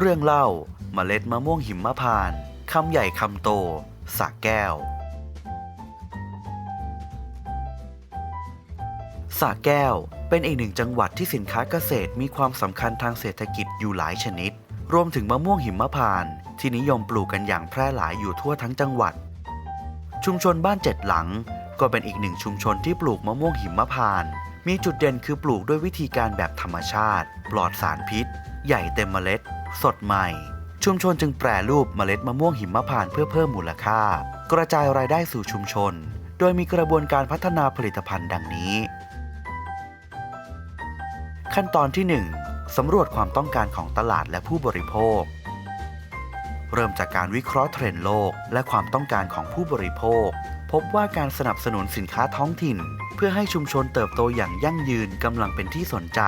เรื่องเล่าเมล็ดมะม่วงหิมพานต์คำใหญ่คำโตสระแก้วสระแก้วเป็นอีกหนึ่งจังหวัดที่สินค้าเกษตรมีความสำคัญทางเศรษฐกิจอยู่หลายชนิด รวมถึงมะม่วงหิมพานต์ที่นิยมปลูกกันอย่างแพร่หลายอยู่ทั่วทั้งจังหวัด ชุมชนบ้านเจ็ดหลัง ก็เป็นอีกหนึ่งชุมชนที่ปลูกมะม่วงหิมพานต์มีจุดเด่นคือปลูกด้วยวิธีการแบบธรรมชาติ ปลอดสารพิษ ใหญ่เต็มเมล็ด สดใหม่ ชุมชนจึงแปรรูปเมล็ดมะม่วงหิมพานต์เพื่อเพิ่มมูลค่า กระจายรายได้สู่ชุมชน โดยมีกระบวนการพัฒนาผลิตภัณฑ์ดังนี้ ขั้นตอนที่ 1 สำรวจความต้องการของตลาดและผู้บริโภค เริ่มจากการวิเคราะห์เทรนด์โลก และความต้องการของผู้บริโภค พบว่าการสนับสนุนสินค้าท้องถิ่น เพื่อให้ชุมชนเติบโตอย่างยั่งยืนกำลังเป็นที่สนใจ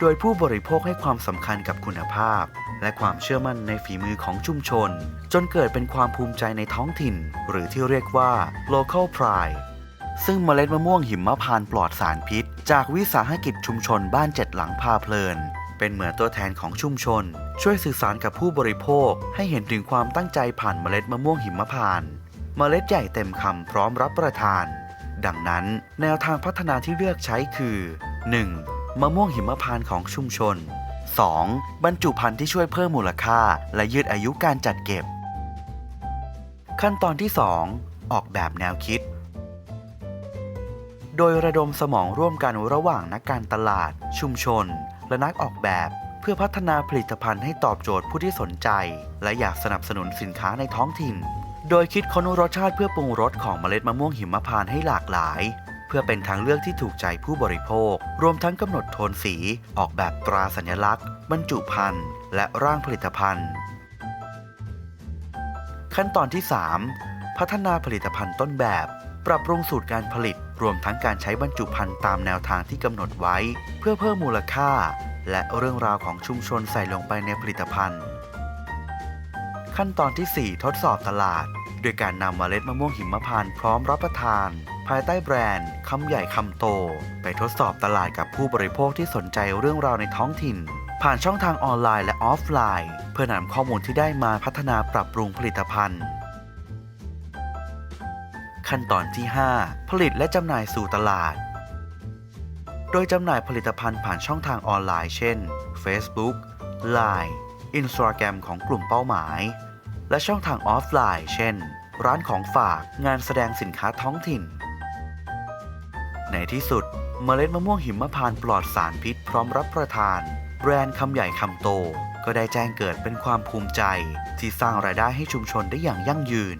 โดยผู้บริโภคให้ความสำคัญกับคุณภาพ และความเชื่อมั่นในฝีมือของชุมชน จนเกิดเป็นความภูมิใจในท้องถิ่น หรือที่เรียกว่า local pride ซึ่งเมล็ดมะม่วงหิมพานต์ปลอดสารพิษ จากวิสาหกิจชุมชนบ้านเจ็ดหลังพาเพลิน เป็นเหมือนตัวแทนของชุมชน ช่วยสื่อสารกับผู้บริโภค ให้เห็นถึงความตั้งใจผ่านเมล็ดมะม่วงหิมพานต์ เมล็ดใหญ่เต็มคำพร้อมรับประทาน ดังนั้นแนวทางพัฒนาที่เลือกใช้คือ 1. มะม่วงหิมพานต์ของชุมชน 2. บรรจุภัณฑ์ที่ช่วยเพิ่มมูลค่า และยืดอายุการจัดเก็บ ขั้นตอนที่ 2 ออกแบบแนวคิด โดยระดมสมองร่วมกันระหว่างนักการตลาด ชุมชน และนักออกแบบ เพื่อพัฒนาผลิตภัณฑ์ให้ตอบโจทย์ผู้ที่สนใจ และอยากสนับสนุนสินค้าในท้องถิ่น โดยคิดค้นรสชาติเพื่อปรุงรสของเมล็ดมะม่วงหิมพานต์ให้หลากหลาย เพื่อเป็นทางเลือกที่ถูกใจผู้บริโภค รวมทั้งกำหนดโทนสี ออกแบบตราสัญลักษณ์ บรรจุภัณฑ์ และร่างผลิตภัณฑ์ ขั้นตอนที่ 3 พัฒนาผลิตภัณฑ์ต้นแบบ ปรับปรุงสูตรการผลิต รวมทั้งการใช้บรรจุภัณฑ์ตามแนวทางที่กำหนดไว้ เพื่อเพิ่มมูลค่า และเรื่องราวของชุมชนใส่ลงไปในผลิตภัณฑ์ ขั้นตอนที่ 4 ทดสอบตลาด โดยการนำเมล็ดมะม่วงหิมพานต์พร้อมรับประทาน ภายใต้แบรนด์คำใหญ่คำโต ไปทดสอบตลาดกับผู้บริโภคที่สนใจเรื่องราวในท้องถิ่น ผ่านช่องทางออนไลน์และออฟไลน์ เพื่อนำข้อมูลที่ได้มาพัฒนาปรับปรุงผลิตภัณฑ์ ขั้นตอนที่ 5 ผลิตและจำหน่ายสู่ตลาดโดยจำหน่ายผลิตภัณฑ์ผ่านช่องทางออนไลน์ เช่น Facebook Line Instagram ของกลุ่มเป้าหมาย และช่องทางออฟไลน์ เช่น ร้านของฝากงานแสดงสินค้าท้องถิ่น ในที่สุดเมล็ดมะม่วงหิมพานต์ปลอดสารพิษพร้อมรับประทาน แบรนด์คำใหญ่คำโต ก็ได้แจ้งเกิดเป็นความภูมิใจ ที่สร้างรายได้ให้ชุมชนได้อย่างยั่งยืน